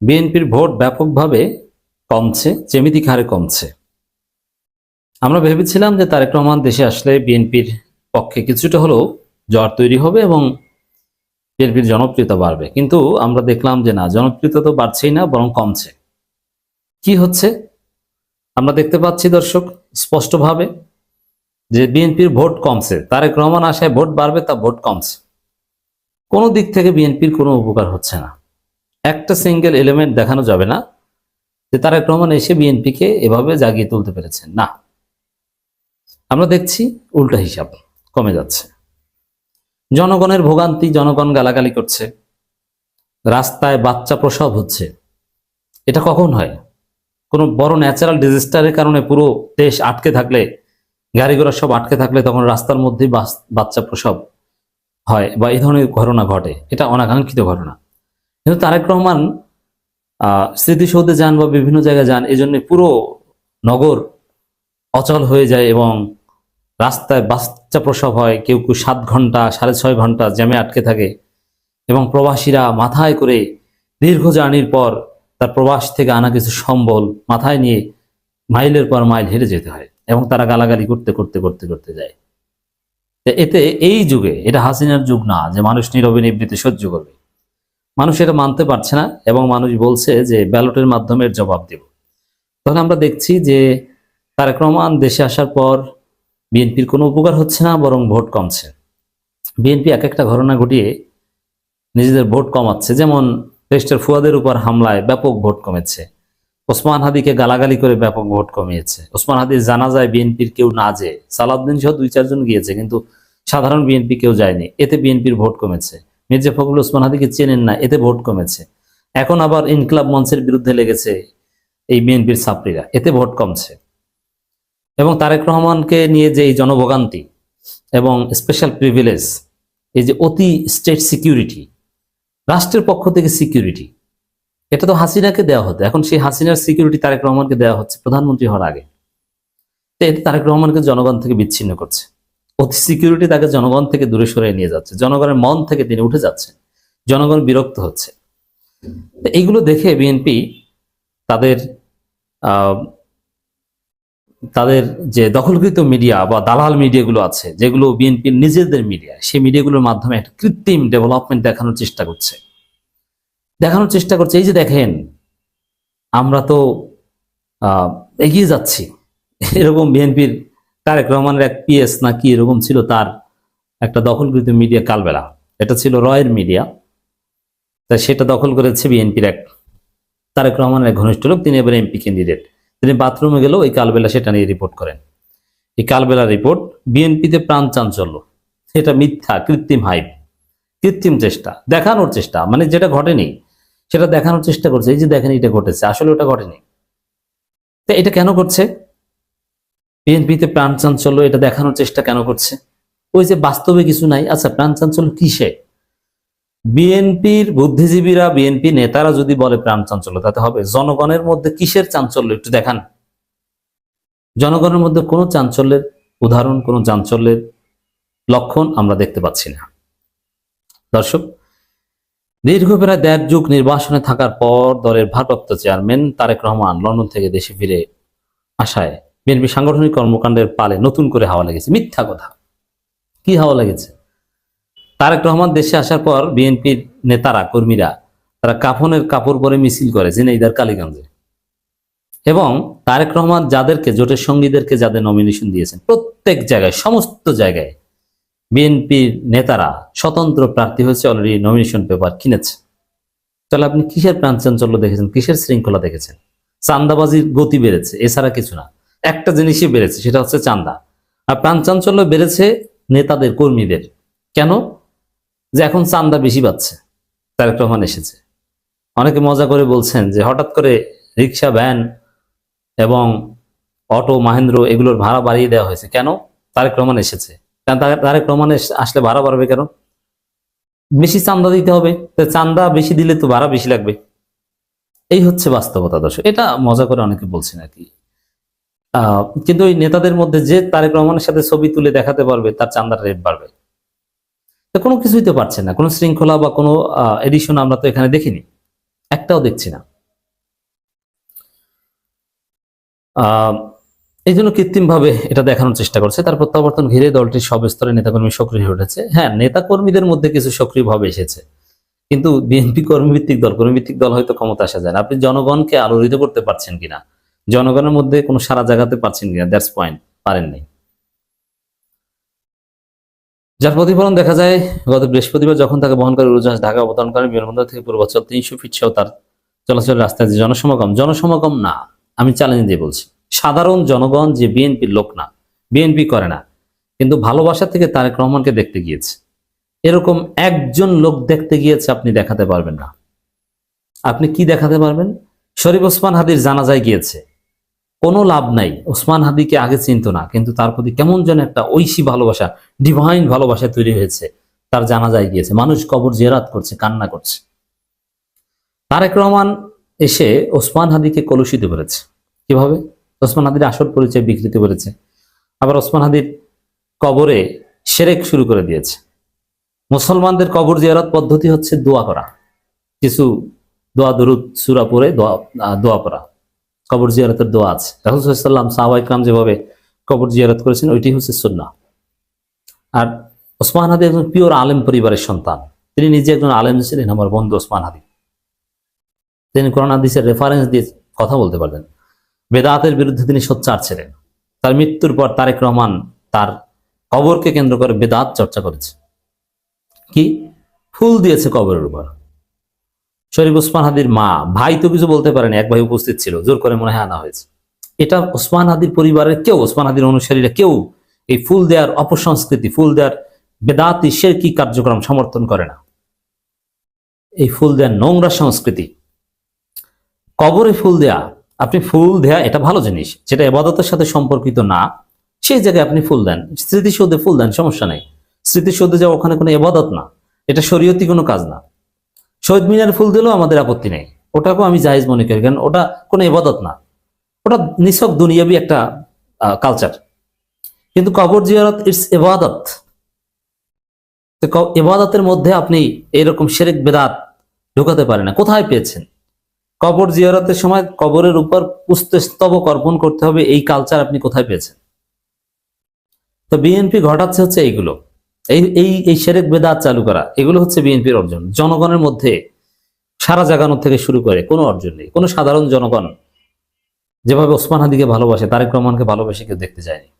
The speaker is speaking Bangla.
বিএনপির ভোট ব্যাপকভাবে কমছে জ্যামিতিক হারে কমছে। আমরা ভেবেছিলাম যে তারেক রহমান দেশে আসলে বিএনপির পক্ষে কিছুটা হলেও জ্বর তৈরি হবে এবং বিএনপির জনপ্রিয়তা বাড়বে। কিন্তু আমরা দেখলাম যে না, জনপ্রিয়তা তো বাড়ছেই না, বরং কমছে। কি হচ্ছে? আমরা দেখতে পাচ্ছি দর্শক, স্পষ্টভাবে যে বিএনপির ভোট কমছে। তারেক রহমান আসায় ভোট বাড়বে, তা ভোট কমছে। কোনো দিক থেকে বিএনপির কোনো উপকার হচ্ছে না। একটা সিঙ্গেল এলিমেন্ট দেখানো যাবে না, যে তারেক রহমান এসে বিএনপিকে এভাবে জাগিয়ে তুলতে পেরেছেন। না। আমরা দেখছি উল্টা হিসাব কমে যাচ্ছে। জনগণের ভোগান্তি, জনগণ গালাগালি করছে। রাস্তায় বাচ্চা প্রসব হচ্ছে। এটা কখন হয়? কোনো বড় ন্যাচারাল ডিজাস্টারের কারণে পুরো দেশ আটকে থাকলে গাড়ি ঘোড়া সব আটকে থাকলে তখন রাস্তার মধ্যেই বাচ্চা প্রসব হয় বা এই ধরনের ঘটনা ঘটে। এটা অনাকাঙ্ক্ষিত ঘটনা। কিন্তু তারেক রহমান স্মৃতিসৌধে যান বা বিভিন্ন জায়গায় যান, এই জন্য পুরো নগর অচল হয়ে যায় এবং রাস্তায় বাচ্চা প্রসব হয়, কেউ কেউ সাত ঘণ্টা, সাড়ে ছয় ঘণ্টা জ্যামে আটকে থাকে এবং প্রবাসীরা মাথায় করে দীর্ঘ জার্নির পর তার প্রবাস থেকে আনা কিছু সম্বল মাথায় নিয়ে মাইলের পর মাইল হেরে যেতে হয় এবং তারা গালাগালি করতে করতে করতে করতে যায়। এতে এই যুগে, এটা হাসিনার যুগ না, যে মানুষ নীরবে নিবৃত্তি সহ্য করবে। মানুষ এটা মানতে পারছে না এবং মানুষ বলছে যে ব্যালটের মাধ্যমে জবাব দেব। তখন আমরা দেখছি যে তারেক রহমান দেশে আসার পর বিএনপির কোনো উপকার হচ্ছে না, বরং ভোট কমছে। বিএনপি এক একটা ঘটনা ঘটিয়ে নিজেদের ভোট কমাচ্ছে। যেমন রেস্টার ফুয়াদের উপর হামলায় ব্যাপক ভোট কমেছে। ওসমান হাদিকে গালাগালি করে ব্যাপক ভোট কমিয়েছে। ওসমান হাদির জানা যায় বিএনপির কেউ না যে, সালাউদ্দিন সহ দুই চারজন গিয়েছে, কিন্তু সাধারণ বিএনপি কেউ যায়নি। এতে বিএনপির ভোট কমেছে। মির্জা ফখরুল ওসমান হাদিকে চেনেন না, এতে ভোট কমেছে। এখন আবার ইনকলাব মঞ্চের বিরুদ্ধে লেগেছে এই বিএনপির ছাত্রীরা, এতে ভোট কমছে। এবং তারেক রহমানকে নিয়ে যে এই জনভোগান্তি এবং স্পেশাল প্রিভিলেজ এই যে অতি স্টেট সিকিউরিটি রাষ্ট্রের পক্ষ থেকে সিকিউরিটি এটা তো হাসিনাকে দেওয়া হতো। এখন সেই হাসিনার সিকিউরিটি তারেক রহমানকে দেওয়া হচ্ছে প্রধানমন্ত্রী হওয়ার আগে। তো এতে তারেক রহমানকে জনগণ থেকে বিচ্ছিন্ন করছে। অতি সিকিউরিটি তাকে জনগণ থেকে দূরে সরিয়ে নিয়ে যাচ্ছে। জনগণের মন থেকে তিনি উঠে যাচ্ছে জনগণ বিরক্ত হচ্ছে। এইগুলো দেখে বিএনপি তাদের তাদের যে দখলকৃত মিডিয়া বা দালাল মিডিয়াগুলো আছে, যেগুলো বিএনপির নিজেদের মিডিয়া সেই মিডিয়াগুলোর মাধ্যমে একটা কৃত্রিম ডেভেলপমেন্ট দেখানোর চেষ্টা করছে। দেখানোর চেষ্টা করছে। এই যে দেখেন, আমরা তো এগিয়ে যাচ্ছি। এরকম বিএনপির তারেক রহমানের এক পিএস না কি এরকম ছিল তার একটা দখলকৃত মিডিয়া কালবেলা। এটা ছিল রয়ের মিডিয়া। তা সেটা দখল করেছে বিএনপির এক তারেক রহমানের এক ঘনিষ্ঠ লোক, তিনি এবার এমপি ক্যান্ডিডেট তিনি বাথরুমে গেলেও এই কালবেলা সেটা নিয়ে রিপোর্ট করেন। এই কালবেলা রিপোর্ট বিএনপিতে প্রাণ চাঞ্চল্য। সেটা মিথ্যা, কৃত্রিম হাইপ কৃত্রিম চেষ্টা, দেখানোর চেষ্টা। মানে যেটা ঘটেনি, সেটা দেখানোর চেষ্টা করছে। এই যে দেখেন এটা ঘটেছে, আসলে ওটা ঘটেনি। তা এটা কেন করছে? বিএনপিতে প্রাণ চাঞ্চল্য, এটা দেখানোর চেষ্টা কেন করছে? ওই যে বাস্তবে কিছু নাই আচ্ছা প্রাণ চাঞ্চল্য কিসে? বিএনপির বুদ্ধিজীবীরা, বিএনপি নেতারা যদি বলে প্রাণ চাঞ্চল্য, তাতে হবে। জনগণের মধ্যে কিসের চাঞ্চল্য? একটু দেখান। জনগণের মধ্যে কোনো চাঞ্চল্যের উদাহরণ, কোনো চাঞ্চল্যের লক্ষণ আমরা দেখতে পাচ্ছি না। দর্শক, দীর্ঘ প্রায় দেড় যুগ নির্বাসনে থাকার পর দলের ভারপ্রাপ্ত চেয়ারম্যান তারেক রহমান লন্ডন থেকে দেশে ফিরে আসায় বিএনপি সাংগঠনিক কর্মকাণ্ডের পালে নতুন করে হাওয়া লেগেছে। মিথ্যা কথা। কি হাওয়া লেগেছে? তারেক রহমান দেশে আসার পর বিএনপির নেতারা, কর্মীরা, তারা কাফনের কাপড় পরে মিছিল করে ঝিনাইদার কালীগঞ্জে। এবং তারেক রহমান যাদেরকে, জোটের সঙ্গীদেরকে যাদের নমিনেশন দিয়েছেন, প্রত্যেক জায়গায়, সমস্ত জায়গায় বিএনপির নেতারা স্বতন্ত্র প্রার্থী হয়েছে অলরেডি নমিনেশন পেপার কিনেছে। তাহলে আপনি কিসের প্রাণচাঞ্চল্য দেখেছেন? কিসের শৃঙ্খলা দেখেছেন? চান্দাবাজির গতি বেড়েছে, এছাড়া কিছু না। একটা জিনিসই বেড়েছে, সেটা হচ্ছে চান্দা। আর প্রাণচাঞ্চল্য বেড়েছে নেতাদের, কর্মীদের। কেন? যে এখন চান্দা বেশি পাচ্ছে তারেক রহমান এসেছে। অনেকে মজা করে বলছেন যে হঠাৎ করে রিক্সা ভ্যান এবং অটো, মাহেন্দ্র এগুলোর ভাড়া বাড়িয়ে দেওয়া হয়েছে। কেন? তারেক রহমান এসেছে। কারণ তারে- তারেক রহমান আসলে ভাড়া বাড়বে কেন? বেশি চান্দা দিতে হবে চান্দা বেশি দিলে তো ভাড়া বেশি লাগবে। এই হচ্ছে বাস্তবতা দর্শক। এটা মজা করে অনেকে বলছেন আর কি। কিন্তু ওই নেতাদের মধ্যে যে তারেক রহমানের সাথে ছবি তুলে দেখাতে পারবে, তার চান্দার রেট বাড়বে। তো কোনো কিছুই তো পারছে না। কোনো শৃঙ্খলা বা কোনো এডিশন আমরা তো এখানে দেখিনি। একটাও দেখছি না। এই জন্য কৃত্রিমভাবে এটা দেখানোর চেষ্টা করছে। তার প্রত্যাবর্তন ঘিরে দলটির সব স্তরে নেতাকর্মী সক্রিয় হয়ে উঠেছে। হ্যাঁ নেতাকর্মীদের মধ্যে কিছু সক্রিয়ভাবে এসেছে। কিন্তু বিএনপি কর্মীভিত্তিক দল কর্মীভিত্তিক দল হয়তো ক্ষমতা আসা যায় না। আপনি জনগণকে আলোড়িত করতে পারছেন কিনা? জনগণের মধ্যে কোনো সারা জাগাতে পারছেন কিনা দ্যাটস পয়েন্ট পারেননি যার প্রতিফলন দেখা যায়, গত বৃহস্পতিবার যখন তাকে বহন করে উড়োজাহাজ ঢাকা অবতরণ করে বিমানবন্দর থেকে পূর্বাচল তিনশো ফিট সহ তার চলাচলের রাস্তায় যে জনসমাগম জনসমাগম না, আমি চ্যালেঞ্জ দিয়ে বলছি। সাধারণ জনগণ যে বিএনপির লোক না বিএনপি করে না, কিন্তু ভালোবাসা থেকে তারেক রহমানকে দেখতে গিয়েছে। এরকম একজন লোক দেখতে গিয়েছে, আপনি দেখাতে পারবেন না। আপনি কি দেখাতে পারবেন? শরীফ ওসমান হাদির জানাজায় গিয়েছে কোনো লাভ নাই। ওসমান হাদিকে আগে চিনত না, কিন্তু তার প্রতি কেমন যেন একটা ঐশী ভালোবাসা ডিভাইন ভালোবাসা তৈরি হয়েছে। তার জানা যায় গিয়েছে, মানুষ কবর জেরাত করছে, কান্না করছে। তারেক রহমান এসে ওসমান হাদিকে কলুষিত করেছে। কীভাবে? ওসমান হাদির আসল পরিচয় বিকৃত করেছে। আবার ওসমান হাদির কবরে সেরেক শুরু করে দিয়েছে। মুসলমানদের কবর জিয়ারত পদ্ধতি হচ্ছে দোয়া করা। কিছু দোয়া দরুদ সুরা পরে দোয়া দোয়া করা কবর জিয়ারতের দোয়া আছে। রাহুল সাল্লাম সাহবাইকরাম যেভাবে কবর জিয়ারত করেছেন ওইটি হচ্ছে সুন্না আর ওসমান হাদি একজন পিওর আলেম পরিবারের সন্তান। তিনি নিজে একজন আলেম ছিলেন, আমার বন্ধু ওসমান হাদি। তিনি কোরআন, হাদিসের রেফারেন্স দিয়ে কথা বলতে পারতেন বেদাতের বিরুদ্ধে তিনি সোচ্চার ছিলেন। তার মৃত্যুর পর তারেক রহমান তার কবরকে কেন্দ্র করে বেদাত চর্চা করেছে। কি? ফুল দিয়েছে কবরের উপর। শরীফ ওসমান হাদির মা, ভাই তো কিছু বলতে পারেনি, এক ভাই উপস্থিত ছিল, জোর করে মনে হয় আনা হয়েছে। এটা ওসমান হাদির পরিবারের কেউ, ওসমান হাদির অনুসারীরা কেউ এই ফুল দেওয়ার অপসংস্কৃতি, ফুল দেওয়ার বেদাতি সে কি কার্যক্রম সমর্থন করে না। এই ফুল দেওয়ার নোংরা সংস্কৃতি, কবরে ফুল দেয়া, আপনি ফুল দেয়া এটা ভালো জিনিস, যেটা এবাদতের সাথে সম্পর্কিত না, সেই জায়গায় আপনি ফুল দেন। স্মৃতিসৌধে ফুল দেন, সমস্যা নেই। স্মৃতিসৌধে যাওয়া ওখানে কোনো এবাদত না, এটা শরীয়তি কোনো কাজ না। শহীদ মিনার ফুল দিলেও আমাদের আপত্তি নেই। ওটাকেও আমি জায়েজ মনে করি, কারণ ওটা কোনো এবাদত না। ওটা নিছক দুনিয়াবি একটা কালচার কিন্তু কবর জিয়ারত ইটস এবাদত এবাদতের মধ্যে আপনি এরকম শেরেক, বেদাত ঢুকাতে পারেন না। কোথায় পেয়েছেন? কবর জিয়ারতের সময় কবরের উপর পুস্তস্তবক অর্পণ করতে হবে, এই কালচার আপনি কোথায় পেয়েছেন? তো বিএনপি ঘটাচ্ছে হচ্ছে এইগুলো। এই এই এই শেরেক বেদাত চালু করা, এগুলো হচ্ছে বিএনপির অর্জন। জনগণের মধ্যে সারা জাগানো থেকে শুরু করে কোনো অর্জন নেই। কোনো সাধারণ জনগণ যেভাবে ওসমান হাদিকে ভালোবাসে, তারেক রহমানকে ভালোবাসে কেউ দেখতে যায়নি